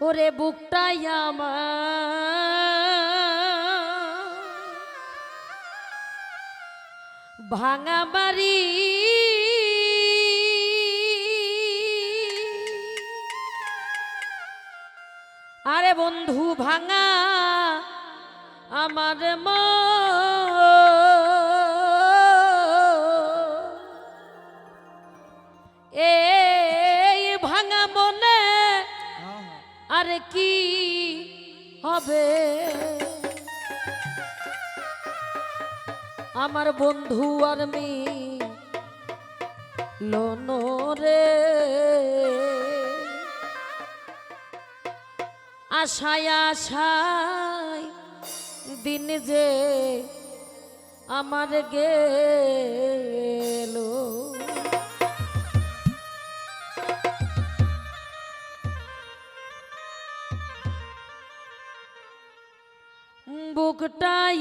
ওরে বুকটাই ভাঙা বাড়ি। আরে বন্ধু ভাঙা আমার ম এই ভাঙা আর কি হবে? আমার বন্ধু আর মি লনরে আশায় আশায় দিন যে আমার গেলো। বুকটাই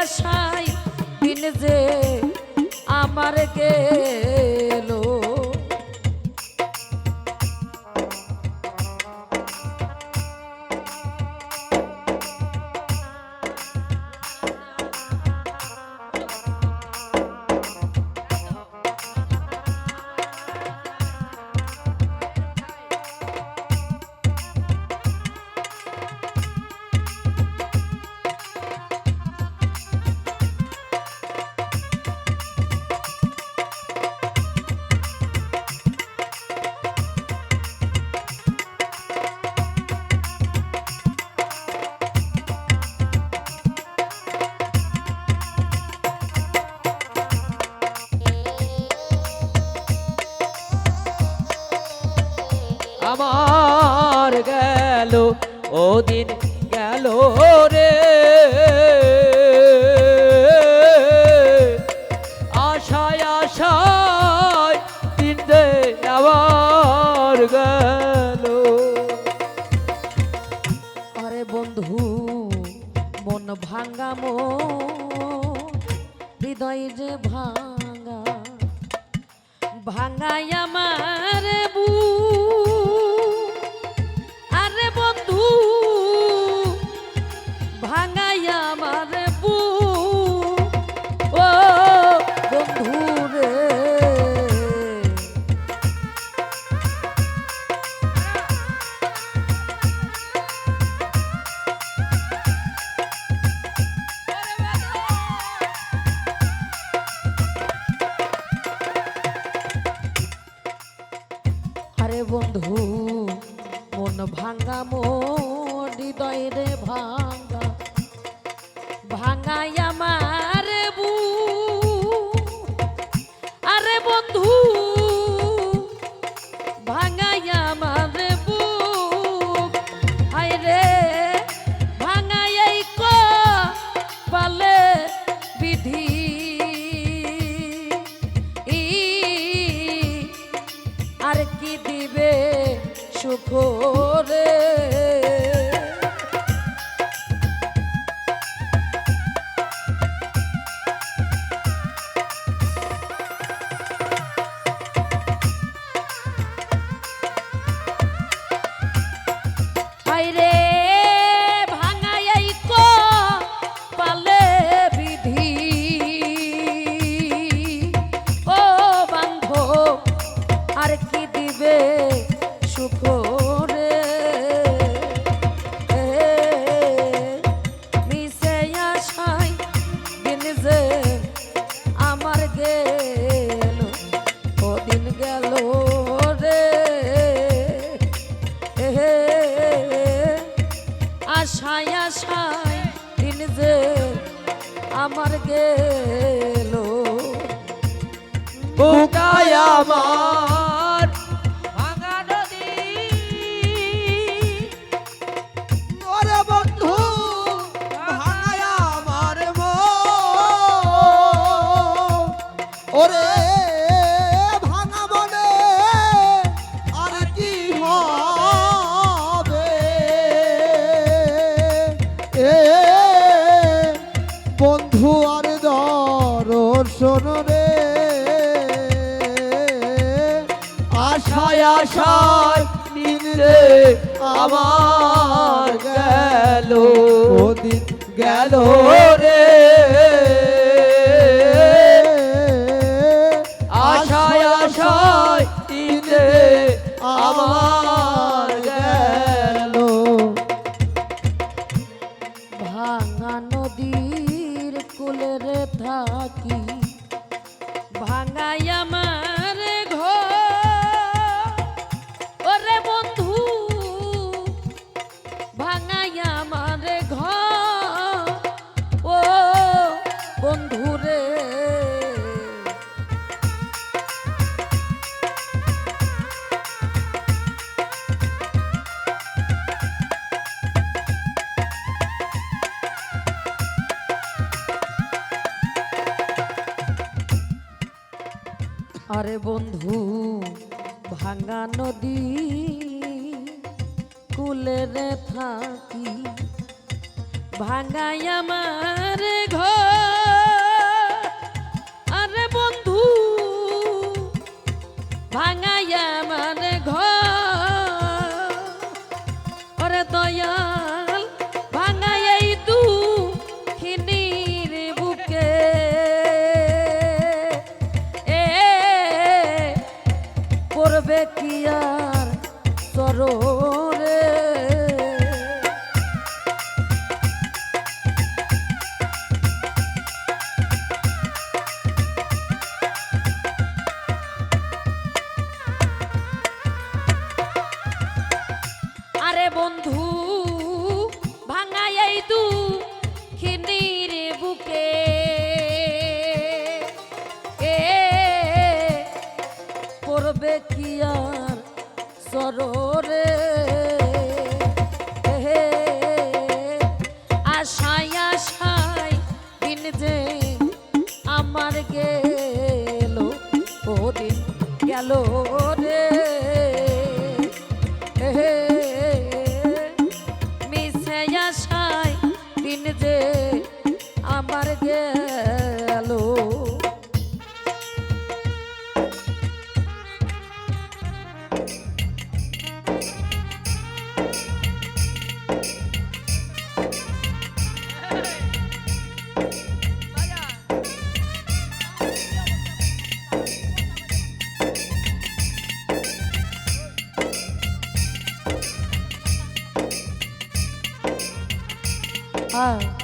আশায় দিন যে আমার গেলো। গেলো। বোকায় আমার ভাঙা নদী। ওরে বন্ধু ভাঙায় আমার ওরে আমার গেল। দিন গেল রে? আরে বন্ধু ভাঙা নদী কুলে রে থাকি ভাঙাই আমার ঘর। আরে বন্ধু ভাঙাই আমার আলো 看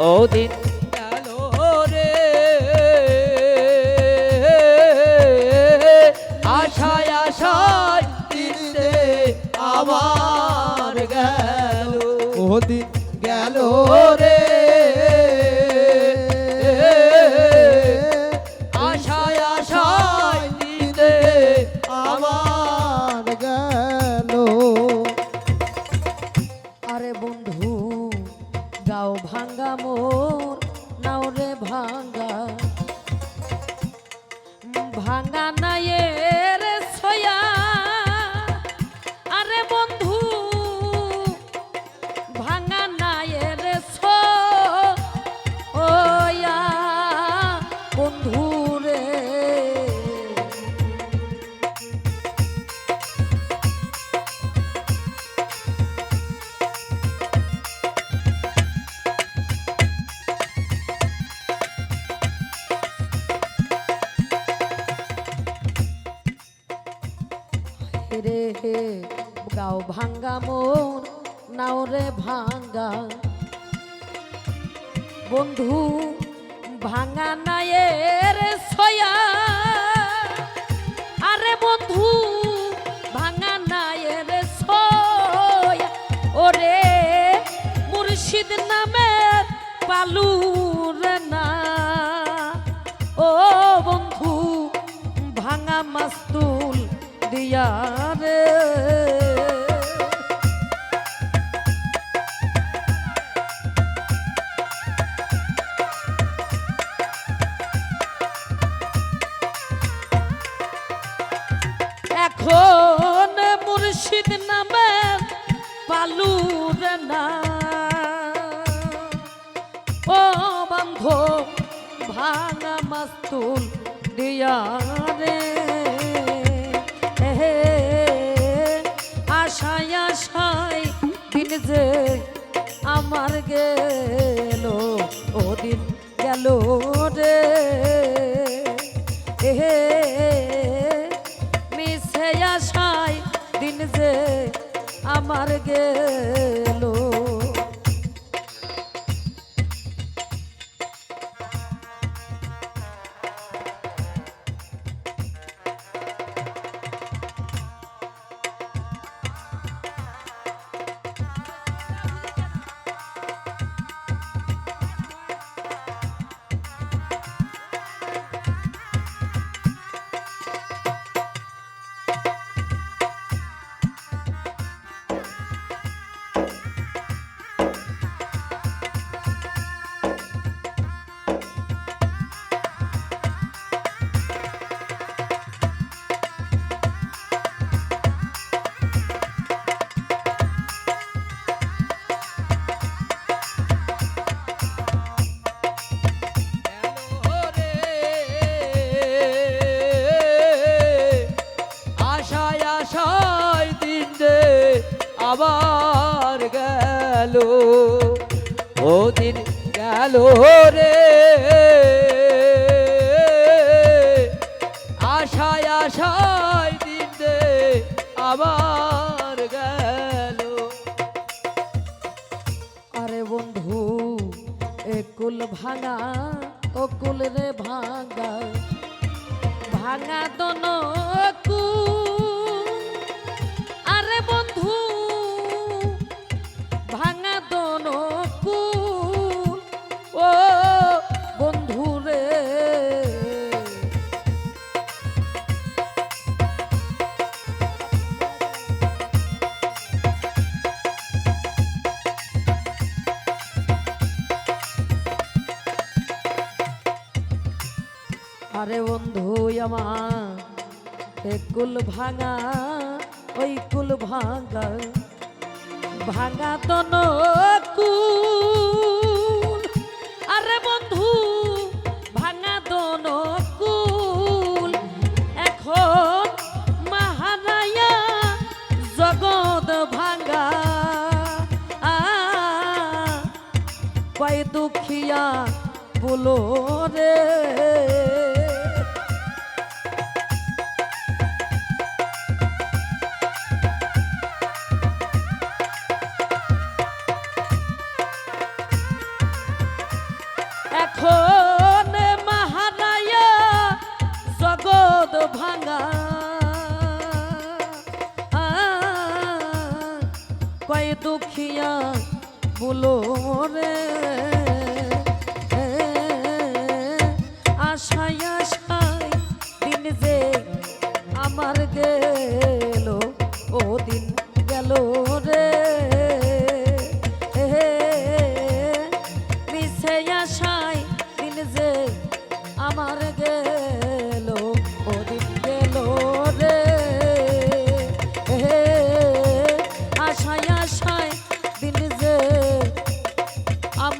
ও দিন রে আশায় আশায় আবার গেল। ও দিন গেল রে। হে, গাও ভাঙ্গা মোর নাও রে ভাঙ্গা। বন্ধু, ভাঙা নায়ের ছয়া আরে বন্ধু, ভাঙা নায়ের ছয়া ওরে মুর্শিদ নামের পালুর দিয়া রে। এখন মুর্শিদ নামে পালুর না। ও বন্ধ ভাঙা মাস্তুল দিয়া আমার গেল ও দিন গেল রে। এহে মিশে আশায় দিন যে আমার গেল। গেল রে। আশায় আশায় রে আবার গেল। আরে বন্ধু একুল ভাঙা অকুল রে ভাঙা। ভাঙা আরে আরে বন্ধু আমার কুল ভাঙা, ওই কুল ভাঙা। ভাঙা তো কুল আরে বন্ধু, ভাঙা কুল এখন মহারায়া জগৎ ভাঙা। কয় দুখিয়া বলো রে। দুখিয়া বলো রে আশায় আশায় দিন যে আমার গেল ও দিন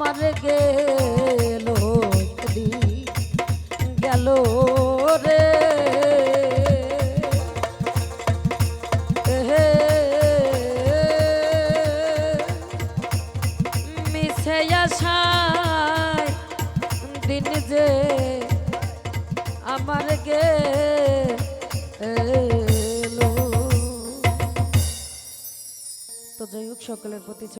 আমার গেল গেল রে। মিশে আশায় দিন যে আমার গে এলো যাই হোক, সকলের প্রতি